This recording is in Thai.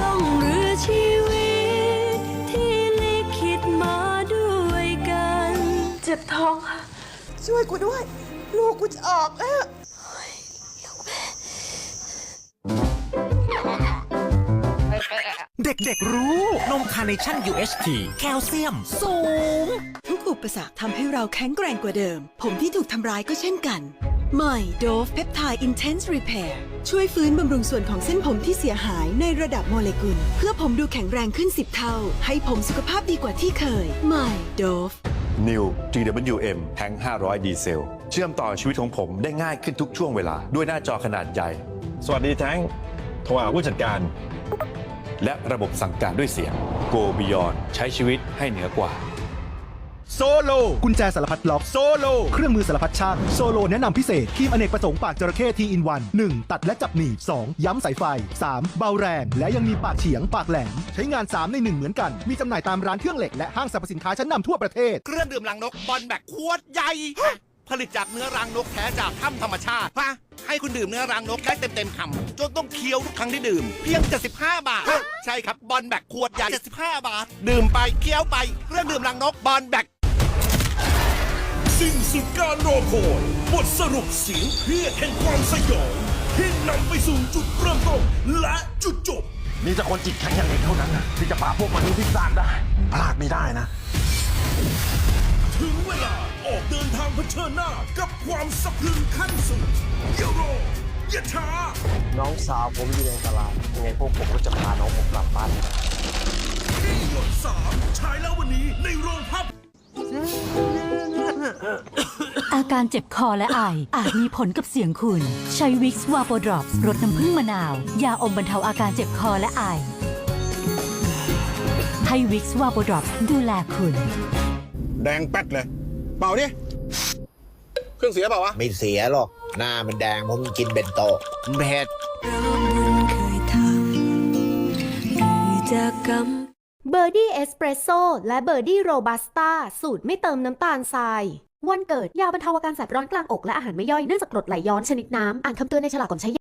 ล่องเรือชีวิต ที่ลิขิตมาด้วยกัน เจ็บท้องค่ะ ช่วยกูด้วย ลูกกูจะออกแล้ว เด็กๆรู้ นมคาร์เนชั่น UHT แคลเซียม สูง ทุกอุปสรรคทำให้เราแข็งแกร่งกว่าเดิม ผมที่ถูกทำร้ายก็เช่นกัน ใหม่ Dove Peptide Intense Repair ช่วยฟื้นบำรุงส่วนของเส้นผมที่เสียหายในระดับโมเลกุล เพื่อผมดูแข็งแรงขึ้น 10 เท่า ให้ผมสุขภาพดีกว่าที่เคย ใหม่ Dove New GWM แทง500 ดีเซล เชื่อมต่อชีวิตของผมได้ง่ายขึ้นทุกช่วงเวลา ด้วยหน้าจอขนาดใหญ่ สวัสดีแท้งโทรหาผู้จัดการ และระบบสั่งการด้วยเสียง Go Beyond ใช้ชีวิตให้เหนือกว่า โซโล กุญแจสารพัดล็อก โซโล เครื่องมือสารพัดช่าง โซโลแนะนำพิเศษครีมอเนกประสงค์ปากจระเข้ทีอินวัน 1. ตัดและจับหนีบ 2. ย้ำสายไฟ 3. เบาแรง และยังมีปากเฉียงปากแหลม ใช้งาน 3 ใน 1 เหมือนกัน มีจำหน่ายตามร้านเครื่องเหล็กและห้างสรรพสินค้าชั้นนำทั่วประเทศ เครื่องดื่มรังนกบอลแบกขวดใหญ่ ผลิตจากเนื้อรังนกแท้จากถ้ำธรรมชาติฮะให้คุณดื่มเนื้อรังนกได้เต็มเต็มๆคำจนต้องเคี้ยวทุกครั้งที่ดื่ม เพียง 75 บาท ใช่ครับบอลแบกขวดใหญ่75 บาท ดื่มไปเคี้ยวไปเครื่องดื่มรังนกบอลแบก สิ้นสุดการรอคอยบทสรุปเสียงเครียดแห่งความสยองที่นำไปสู่จุดเริ่มต้นและจุดจบ มีแต่คนจิตแข็งอย่างเด็กเท่านั้นนะที่จะปราบพวกมนุษย์พิศาจได้ พลาดไม่ได้นะ ถึงเวลาออกเดินทางเผชิญหน้ากับความสะพรึงขั้นสุดอย่ารออย่าช้าน้องสาวผมอยู่ในอันตรายยังไงพวกผมก็จะพาน้องผมกลับบ้าน อาการเจ็บคอและไออาจมีผลกับเสียงคุณ ใช้วิกซ์วาโปดรอปรสน้ำผึ้งมะนาว ยาอมบรรเทาอาการเจ็บคอและไอ ให้วิกซ์วาโปดรอปดูแลคุณ แดงแป๊ดเลย เปล่าดิ เครื่องเสียเปล่าวะ ไม่เสียหรอก หน้ามันแดงเพราะมันกินเบนโตะเผ็ด เราบุญเคยทำหรือจะกรรม เบอร์ดี้เอสเปรสโซ่และเบอร์ดี้โรบัสต้าสูตรไม่เติมน้ำตาลทราย วันเกิดยาบรรเทาอาการแสบร้อนกลางอกและอาหารไม่ย่อยเนื่องจากกรดไหลย้อนชนิดน้ำ อ่านคำเตือนในฉลากก่อนใช้